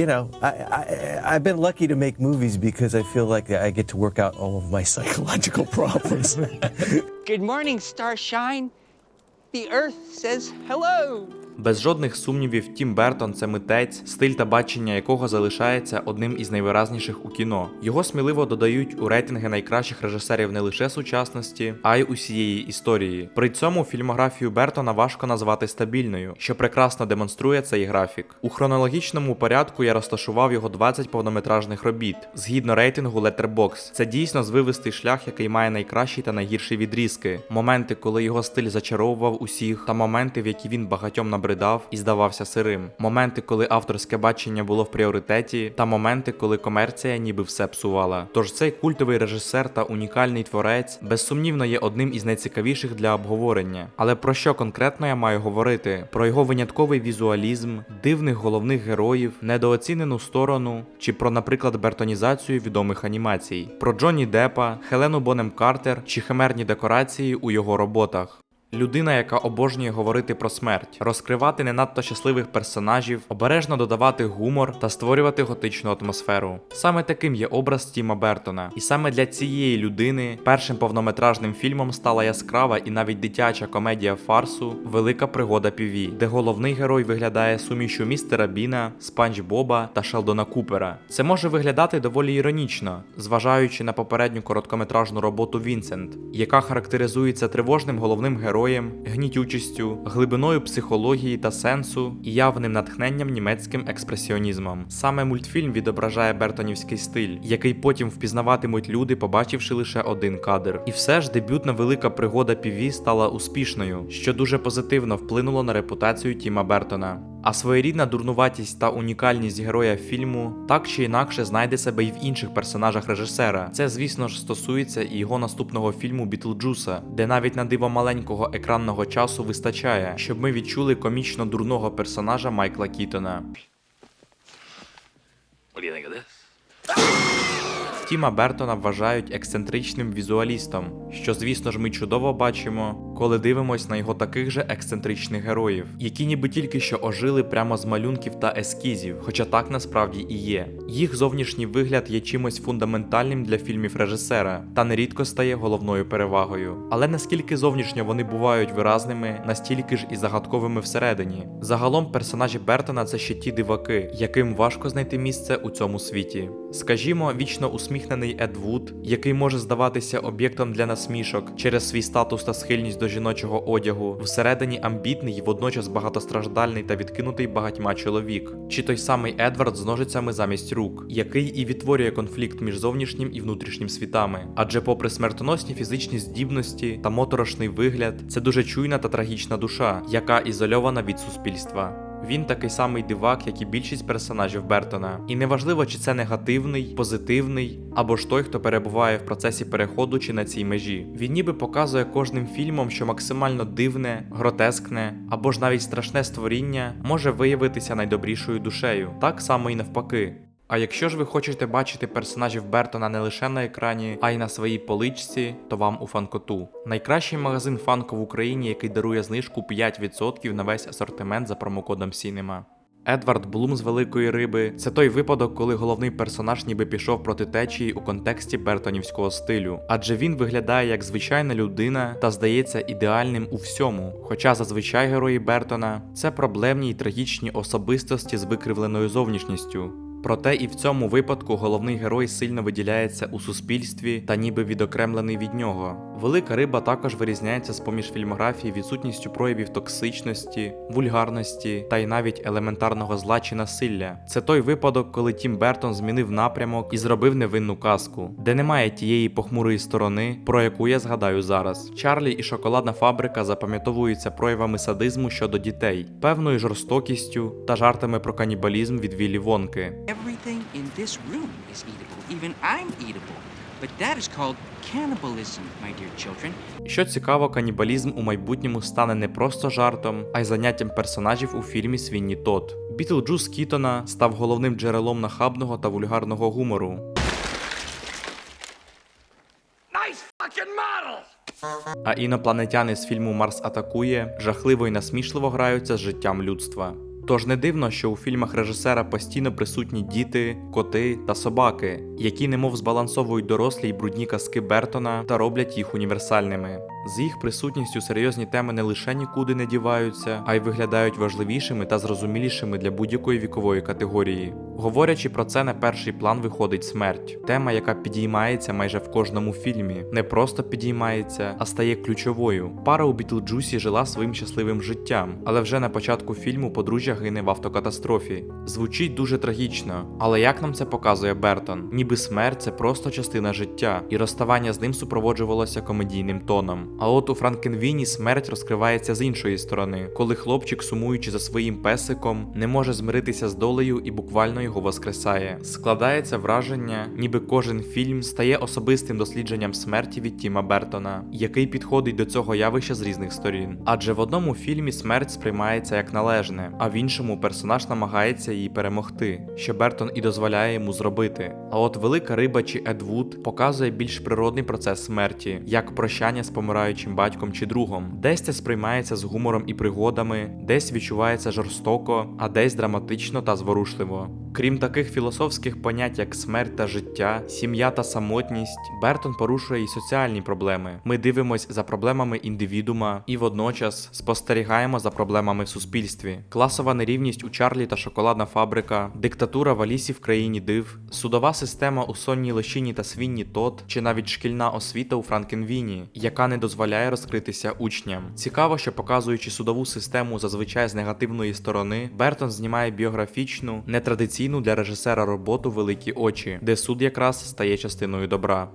you know, I, I I've been lucky to make movies because I feel like I get to work out all of my psychological problems. Good morning, Starshine. The Earth says hello. Без жодних сумнівів, Тім Бертон це митець, стиль та бачення якого залишається одним із найвиразніших у кіно. Його сміливо додають у рейтинги найкращих режисерів не лише сучасності, а й усієї історії. При цьому фільмографію Бертона важко назвати стабільною, що прекрасно демонструє цей графік. У хронологічному порядку я розташував його 20 повнометражних робіт згідно рейтингу Letterboxd. Це дійсно звивистий шлях, який має найкращі та найгірші відрізки, моменти, коли його стиль зачаровував усіх, та моменти, в які він багатьом набридав і здавався сирим, моменти, коли авторське бачення було в пріоритеті, та моменти, коли комерція ніби все псувала. Тож цей культовий режисер та унікальний творець безсумнівно є одним із найцікавіших для обговорення. Але про що конкретно я маю говорити? Про його винятковий візуалізм, дивних головних героїв, недооцінену сторону, чи про, наприклад, бертонізацію відомих анімацій, про Джонні Деппа, Хелену Бонем Картер чи химерні декорації у його роботах. Людина, яка обожнює говорити про смерть, розкривати не надто щасливих персонажів, обережно додавати гумор та створювати готичну атмосферу. Саме таким є образ Тіма Бертона. І саме для цієї людини першим повнометражним фільмом стала яскрава і навіть дитяча комедія фарсу Велика пригода Піві, де головний герой виглядає сумішю містера Біна, Спанч Боба та Шелдона Купера. Це може виглядати доволі іронічно, зважаючи на попередню короткометражну роботу Вінсент, яка характеризується тривожним головним героєм, гнітючістю, глибиною психології та сенсу і явним натхненням німецьким експресіонізмом. Саме мультфільм відображає бертонівський стиль, який потім впізнаватимуть люди, побачивши лише один кадр. І все ж дебютна велика пригода Піві стала успішною, що дуже позитивно вплинуло на репутацію Тіма Бертона. А своєрідна дурнуватість та унікальність героя фільму так чи інакше знайде себе і в інших персонажах режисера. Це, звісно ж, стосується і його наступного фільму Бітлджуса, де навіть на диво маленького екранного часу вистачає, щоб ми відчули комічно дурного персонажа Майкла Кітона. Тіма Бертона вважають ексцентричним візуалістом, що, звісно ж, ми чудово бачимо, коли дивимось на його таких же ексцентричних героїв, які ніби тільки що ожили прямо з малюнків та ескізів, хоча так насправді і є. Їх зовнішній вигляд є чимось фундаментальним для фільмів режисера та нерідко стає головною перевагою. Але наскільки зовнішньо вони бувають виразними, настільки ж і загадковими всередині. Загалом персонажі Бертона це ще ті диваки, яким важко знайти місце у цьому світі. Скажімо, вічно усміхнений Ед Вуд, який може здаватися об'єктом для насмішок через свій статус та схильність до жіночого одягу, всередині амбітний водночас багатостраждальний та відкинутий багатьма чоловік, чи той самий Едвард з ножицями замість рук, який і відтворює конфлікт між зовнішнім і внутрішнім світами. Адже, попри смертоносні фізичні здібності та моторошний вигляд, це дуже чуйна та трагічна душа, яка ізольована від суспільства. Він такий самий дивак, як і більшість персонажів Бертона. І неважливо, чи це негативний, позитивний, або ж той, хто перебуває в процесі переходу чи на цій межі. Він ніби показує кожним фільмом, що максимально дивне, гротескне або ж навіть страшне створіння може виявитися найдобрішою душею, так само і навпаки. А якщо ж ви хочете бачити персонажів Бертона не лише на екрані, а й на своїй поличці, то вам у фанкоту. Найкращий магазин фанко в Україні, який дарує знижку 5% на весь асортимент за промокодом Cinema. Едвард Блум з великої риби це той випадок, коли головний персонаж ніби пішов проти течії у контексті бертонівського стилю, адже він виглядає як звичайна людина та здається ідеальним у всьому. Хоча зазвичай герої Бертона це проблемні й трагічні особистості з викривленою зовнішністю. Проте і в цьому випадку головний герой сильно виділяється у суспільстві та ніби відокремлений від нього. Велика риба також вирізняється з поміж фільмографії відсутністю проявів токсичності, вульгарності та й навіть елементарного зла чи насилля. Це той випадок, коли Тім Бертон змінив напрямок і зробив невинну казку, де немає тієї похмурої сторони, про яку я згадаю зараз. Чарлі і шоколадна фабрика запам'ятовуються проявами садизму щодо дітей, певною жорстокістю та жартами про канібалізм від Віллі Вонки. Everything in this room is eatable. Even I'm eatable. But that is called cannibalism, my dear children. Що цікаво, канібалізм у майбутньому стане не просто жартом, а й заняттям персонажів у фільмі Свінні Тод. Бітлджус Кітона став головним джерелом нахабного та вульгарного гумору. Nice model! А інопланетяни з фільму Марс атакує жахливо і насмішливо граються з життям людства. Тож не дивно, що у фільмах режисера постійно присутні діти, коти та собаки, які немов збалансовують дорослі й брудні казки Бертона та роблять їх універсальними. З їх присутністю серйозні теми не лише нікуди не діваються, а й виглядають важливішими та зрозумілішими для будь-якої вікової категорії. Говорячи про це, на перший план виходить смерть, тема, яка підіймається майже в кожному фільмі, не просто підіймається, а стає ключовою. Пара у Бітлджусі жила своїм щасливим життям, але вже на початку фільму подружжя гине в автокатастрофі. Звучить дуже трагічно, але як нам це показує Бертон? Ніби смерть це просто частина життя, і розставання з ним супроводжувалося комедійним тоном. А от у Франкенвіні смерть розкривається з іншої сторони, коли хлопчик, сумуючи за своїм песиком, не може змиритися з долею і буквально його воскресає. Складається враження, ніби кожен фільм стає особистим дослідженням смерті від Тіма Бертона, який підходить до цього явища з різних сторін. Адже в одному фільмі смерть сприймається як належне, а в іншому персонаж намагається її перемогти, що Бертон і дозволяє йому зробити. А от велика риба чи Едвуд показує більш природний процес смерті, як прощання з помираючим батьком чи другом. Десь це сприймається з гумором і пригодами, десь відчувається жорстоко, а десь драматично та зворушливо. Крім таких філософських понять, як смерть та життя, сім'я та самотність, Бертон порушує і соціальні проблеми. Ми дивимось за проблемами індивідума і водночас спостерігаємо за проблемами в суспільстві. Класова нерівність у Чарлі та шоколадна фабрика, диктатура в Алісі в країні див, судова система у сонній лощині та свінні Тот, чи навіть шкільна освіта у Франкенвіні, яка не дозволяє розкритися учням. Цікаво, що показуючи судову систему зазвичай з негативної сторони, Бертон знімає біографічну, нетрадиційну для режисера роботу Великі очі, де суд якраз стає частиною добра.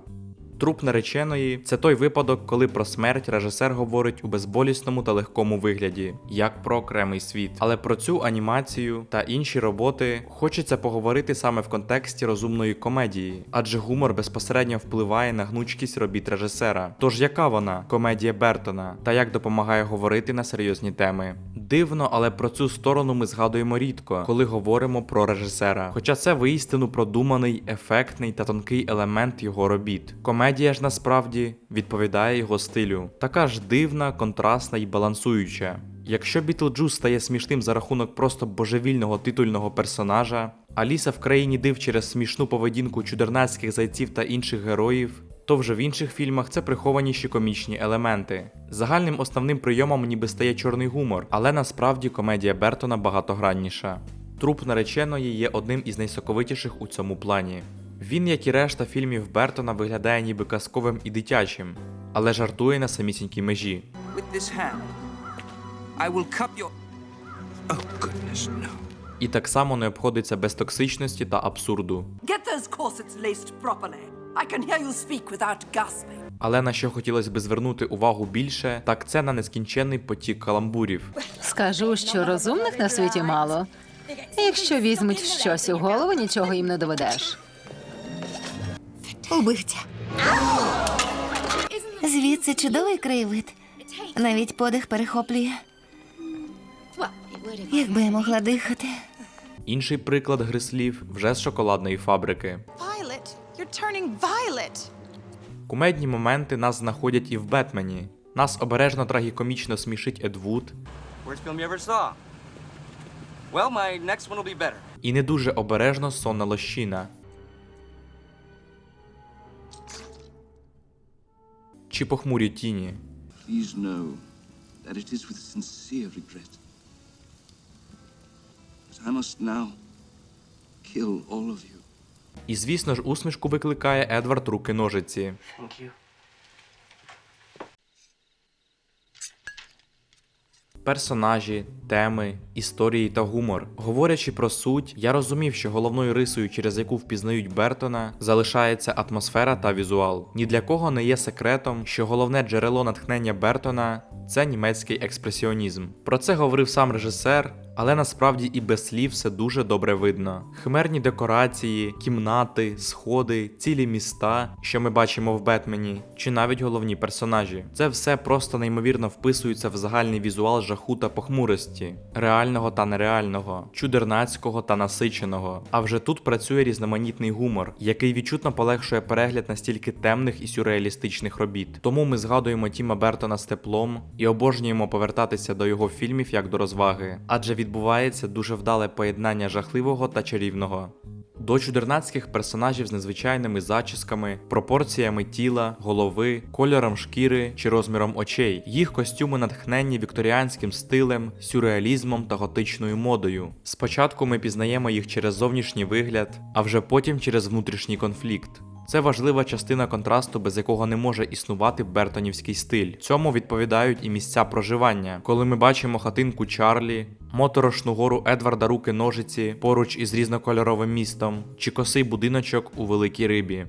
Труп нареченої це той випадок, коли про смерть режисер говорить у безболісному та легкому вигляді, як про окремий світ. Але про цю анімацію та інші роботи хочеться поговорити саме в контексті розумної комедії, адже гумор безпосередньо впливає на гнучкість робіт режисера. Тож яка вона комедія Бертона та як допомагає говорити на серйозні теми? Дивно, але про цю сторону ми згадуємо рідко, коли говоримо про режисера. Хоча це воістину продуманий, ефектний та тонкий елемент його робіт. Комедія ж насправді відповідає його стилю, така ж дивна, контрастна і балансуюча. Якщо Бітлджус стає смішним за рахунок просто божевільного титульного персонажа, Аліса в країні див через смішну поведінку чудернацьких зайців та інших героїв, то вже в інших фільмах це прихованіші комічні елементи. Загальним основним прийомом ніби стає чорний гумор, але насправді комедія Бертона багатогранніша. Труп нареченої є одним із найсоковитіших у цьому плані. Він, як і решта фільмів Бертона, виглядає ніби казковим і дитячим, але жартує на самісінькій межі. Oh. І так само не обходиться без токсичності та абсурду. Але на що хотілося б звернути увагу більше, так це на нескінченний потік каламбурів. Скажу, що розумних на світі мало. Якщо візьмуть щось у голову, нічого їм не доведеш. Убивця. Звідси чудовий краєвид. Навіть подих перехоплює. Якби я могла дихати. Інший приклад гри слів вже з шоколадної фабрики. Violet, you're turning violet. Кумедні моменти нас знаходять і в Бетмені. Нас обережно трагікомічно смішить Ед Вуд, Worst film you ever saw. Well, і не дуже обережно сонна лощина. All похмурі тіні. І звісно ж, усмішку викликає Едвард руки ножиці. Thank you. Персонажі, теми, історії та гумор. Говорячи про суть, я розумів, що головною рисою, через яку впізнають Бертона, залишається атмосфера та візуал. Ні для кого не є секретом, що головне джерело натхнення Бертона це німецький експресіонізм. Про це говорив сам режисер. Але насправді і без слів все дуже добре видно. Химерні декорації, кімнати, сходи, цілі міста, що ми бачимо в Бетмені, чи навіть головні персонажі. Це все просто неймовірно вписується в загальний візуал жаху та похмурості, реального та нереального, чудернацького та насиченого. А вже тут працює різноманітний гумор, який відчутно полегшує перегляд настільки темних і сюрреалістичних робіт. Тому ми згадуємо Тіма Бертона з теплом і обожнюємо повертатися до його фільмів як до розваги. Адже від відбувається дуже вдале поєднання жахливого та чарівного. До чудернацьких персонажів з незвичайними зачісками, пропорціями тіла, голови, кольором шкіри чи розміром очей. Їх костюми натхненні вікторіанським стилем, сюрреалізмом та готичною модою. Спочатку ми пізнаємо їх через зовнішній вигляд, а вже потім через внутрішній конфлікт. Це важлива частина контрасту, без якого не може існувати бертонівський стиль. Цьому відповідають і місця проживання, коли ми бачимо хатинку Чарлі, моторошну гору Едварда руки ножиці поруч із різнокольоровим містом, чи косий будиночок у великій рибі.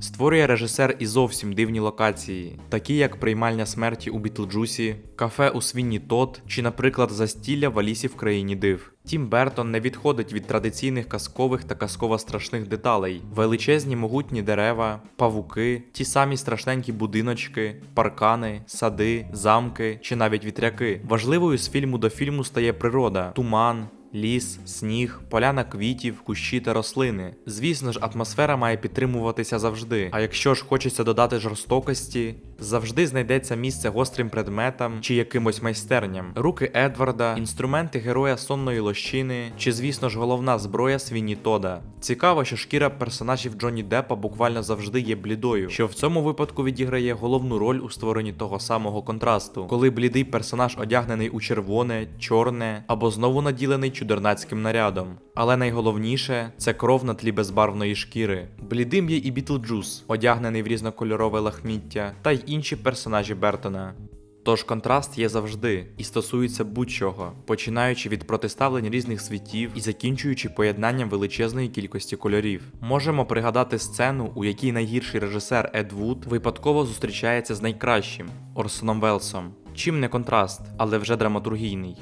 Створює режисер і зовсім дивні локації, такі як приймальня смерті у Бітлджусі, кафе у Свінні Тот чи, наприклад, застілля в Алісі в країні див. Тім Бертон не відходить від традиційних казкових та казково-страшних деталей: величезні могутні дерева, павуки, ті самі страшненькі будиночки, паркани, сади, замки чи навіть вітряки. Важливою з фільму до фільму стає природа, туман. Ліс, сніг, поляна квітів, кущі та рослини. Звісно ж, атмосфера має підтримуватися завжди. А якщо ж хочеться додати жорстокості, завжди знайдеться місце гострим предметам чи якимось майстерням. Руки Едварда, інструменти героя сонної лощини, чи, звісно ж, головна зброя Свіні Тода. Цікаво, що шкіра персонажів Джонні Деппа буквально завжди є блідою, що в цьому випадку відіграє головну роль у створенні того самого контрасту, коли блідий персонаж одягнений у червоне, чорне або знову наділений чудернацьким нарядом. Але найголовніше це кров на тлі безбарвної шкіри. Блідим є і Бітлджус, одягнений в різнокольорове лахміття, та й інші персонажі Бертона. Тож контраст є завжди і стосується будь-чого, починаючи від протиставлень різних світів і закінчуючи поєднанням величезної кількості кольорів. Можемо пригадати сцену, у якій найгірший режисер Ед Вуд випадково зустрічається з найкращим Орсоном Велсом. Чим не контраст, але вже драматургійний.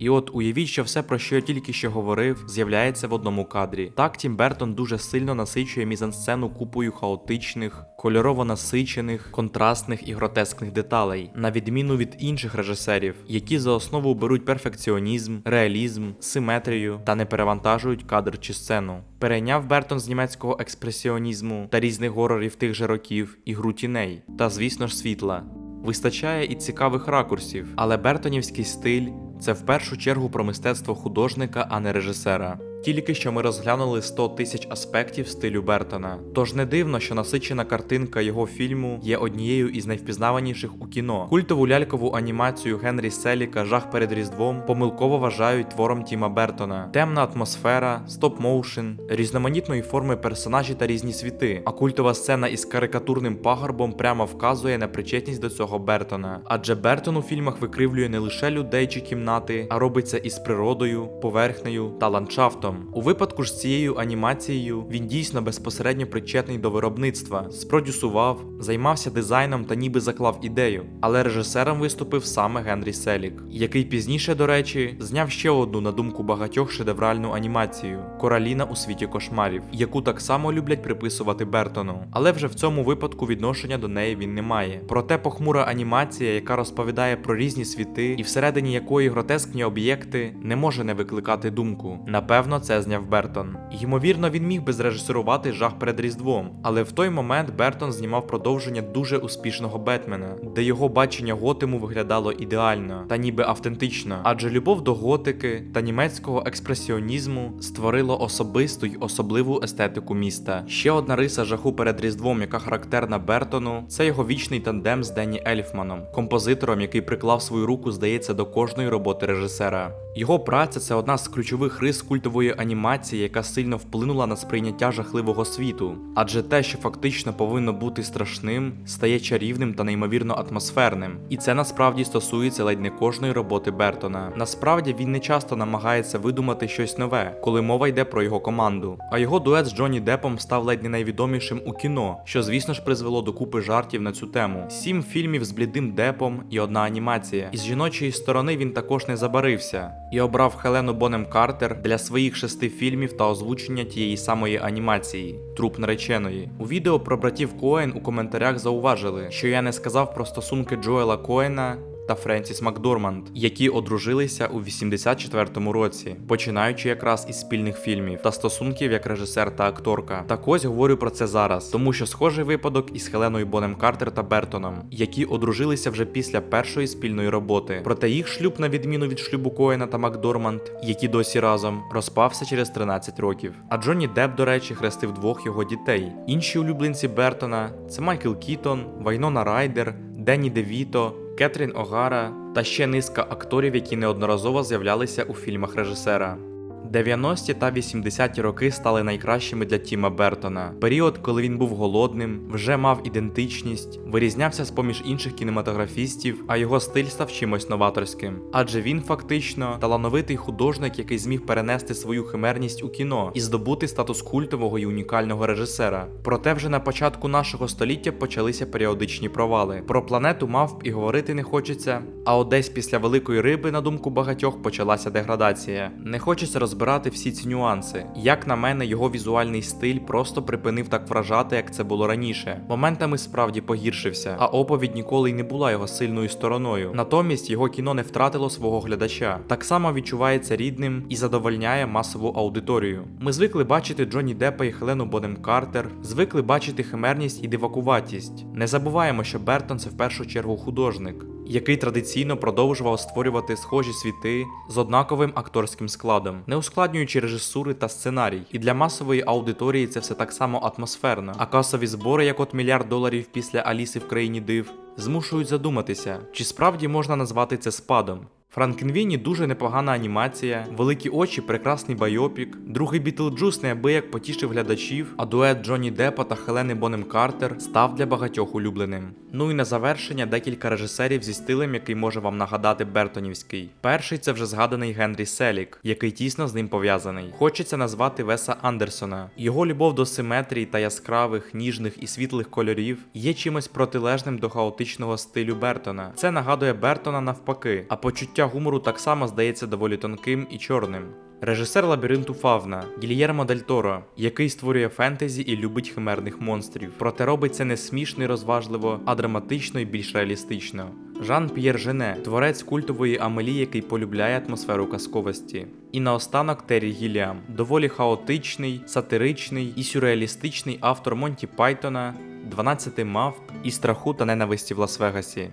І от уявіть, що все, про що я тільки що говорив, з'являється в одному кадрі. Так Тім Бертон дуже сильно насичує мізансцену купою хаотичних, кольорово насичених, контрастних і гротескних деталей, на відміну від інших режисерів, які за основу беруть перфекціонізм, реалізм, симетрію та не перевантажують кадр чи сцену. Перейняв Бертон з німецького експресіонізму та різних горорів тих же років, ігру тіней, та звісно ж світла. Вистачає і цікавих ракурсів, але Бертонівський стиль це в першу чергу про мистецтво художника, а не режисера. Тільки що ми розглянули 100 тисяч аспектів стилю Бертона. Тож не дивно, що насичена картинка його фільму є однією із найвпізнаваніших у кіно. Культову лялькову анімацію Генрі Селіка Жах перед Різдвом помилково вважають твором Тіма Бертона. Темна атмосфера, стоп-моушен, різноманітної форми персонажі та різні світи. А культова сцена із карикатурним пагорбом прямо вказує на причетність до цього Бертона. Адже Бертон у фільмах викривлює не лише людей чи кімнати, а робиться із природою, поверхнею та ландшафтом. У випадку ж з цією анімацією він дійсно безпосередньо причетний до виробництва, спродюсував, займався дизайном та ніби заклав ідею. Але режисером виступив саме Генрі Селік, який пізніше, до речі, зняв ще одну на думку багатьох шедевральну анімацію Кораліна у світі кошмарів, яку так само люблять приписувати Бертону. Але вже в цьому випадку відношення до неї він не має. Проте похмура анімація, яка розповідає про різні світи, і всередині якої гротескні об'єкти не може не викликати думку. Напевно, це зняв Бертон. Ймовірно, він міг би зрежисерувати жах перед Різдвом, але в той момент Бертон знімав продовження дуже успішного Бетмена, де його бачення Готему виглядало ідеально та ніби автентично. Адже любов до готики та німецького експресіонізму створило особисту й особливу естетику міста. Ще одна риса жаху перед Різдвом, яка характерна Бертону, це його вічний тандем з Денні Ельфманом, композитором, який приклав свою руку, здається, до кожної роботи режисера. Його праця це одна з ключових рис культової анімації, яка сильно вплинула на сприйняття жахливого світу. Адже те, що фактично повинно бути страшним, стає чарівним та неймовірно атмосферним. І це насправді стосується ледь не кожної роботи Бертона. Насправді він не часто намагається видумати щось нове, коли мова йде про його команду. А його дует з Джонні Деппом став ледь не найвідомішим у кіно, що звісно ж призвело до купи жартів на цю тему. Сім фільмів з блідим Деппом і одна анімація. Із жіночої сторони він також не забарився і обрав Хелену Бонем Картер для своїх шести фільмів та озвучення тієї самої анімації Труп нареченої. У відео про братів Коен у коментарях зауважили, що я не сказав про стосунки Джоела Коена та Френсіс Макдорманд, які одружилися у 84-му році, починаючи якраз із спільних фільмів та стосунків як режисер та акторка. Так ось говорю про це зараз, тому що схожий випадок із Хеленою Бонем Картер та Бертоном, які одружилися вже після першої спільної роботи. Проте їх шлюб, на відміну від шлюбу Коена та Макдорманд, які досі разом, розпався через 13 років. А Джонні Депп, до речі, хрестив двох його дітей. Інші улюбленці Бертона це Майкл Кітон, Вайнона Райдер, Денні Девіто, Кетрін Огара та ще низка акторів, які неодноразово з'являлися у фільмах режисера. 90-ті та 80-ті роки стали найкращими для Тіма Бертона. Період, коли він був голодним, вже мав ідентичність, вирізнявся з поміж інших кінематографістів, а його стиль став чимось новаторським. Адже він фактично талановитий художник, який зміг перенести свою химерність у кіно і здобути статус культового і унікального режисера. Проте вже на початку нашого століття почалися періодичні провали. Про планету мавп і говорити не хочеться. А от десь після великої риби, на думку багатьох, почалася деградація. Не хочеться розбирати всі ці нюанси. Як на мене, його візуальний стиль просто припинив так вражати, як це було раніше. Моментами справді погіршився, а оповідь ніколи й не була його сильною стороною. Натомість його кіно не втратило свого глядача. Так само відчувається рідним і задовольняє масову аудиторію. Ми звикли бачити Джонні Деппа і Хелену Бонем Картер, звикли бачити химерність і дивакуватість. Не забуваємо, що Бертон це в першу чергу художник. Який традиційно продовжував створювати схожі світи з однаковим акторським складом, не ускладнюючи режисури та сценарій. І для масової аудиторії це все так само атмосферно. А касові збори, як от мільярд доларів після Аліси в країні див, змушують задуматися, чи справді можна назвати це спадом. Франкенвіні дуже непогана анімація, великі очі, прекрасний байопік. Другий Бітлджус неабияк потішив глядачів, а дует Джонні Деппа та Хелени Бонем Картер став для багатьох улюбленим. Ну і на завершення декілька режисерів зі стилем, який може вам нагадати Бертонівський. Перший це вже згаданий Генрі Селік, який тісно з ним пов'язаний. Хочеться назвати Веса Андерсона. Його любов до симетрії та яскравих, ніжних і світлих кольорів є чимось протилежним до хаотичного стилю Бертона. Це нагадує Бертона навпаки, а почуття гумору так само здається доволі тонким і чорним. Режисер лабіринту Фавна Гільєрмо Дель Торо, який створює фентезі і любить химерних монстрів. Проте робить це не смішно і розважливо, а драматично і більш реалістично. Жан П'єр Жене, творець культової Амелі, який полюбляє атмосферу казковості. І наостанок Террі Гіліам, доволі хаотичний, сатиричний і сюрреалістичний автор Монті Пайтона, 12 мавп і страху та ненависті в Лас-Вегасі.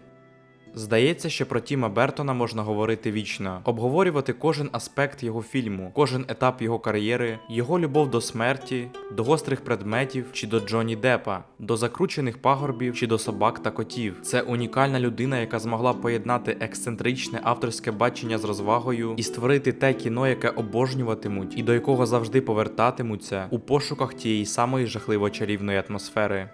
Здається, що про Тіма Бертона можна говорити вічно, обговорювати кожен аспект його фільму, кожен етап його кар'єри, його любов до смерті, до гострих предметів чи до Джонні Деппа, до закручених пагорбів чи до собак та котів. Це унікальна людина, яка змогла поєднати ексцентричне авторське бачення з розвагою і створити те кіно, яке обожнюватимуть і до якого завжди повертатимуться у пошуках тієї самої жахливо чарівної атмосфери.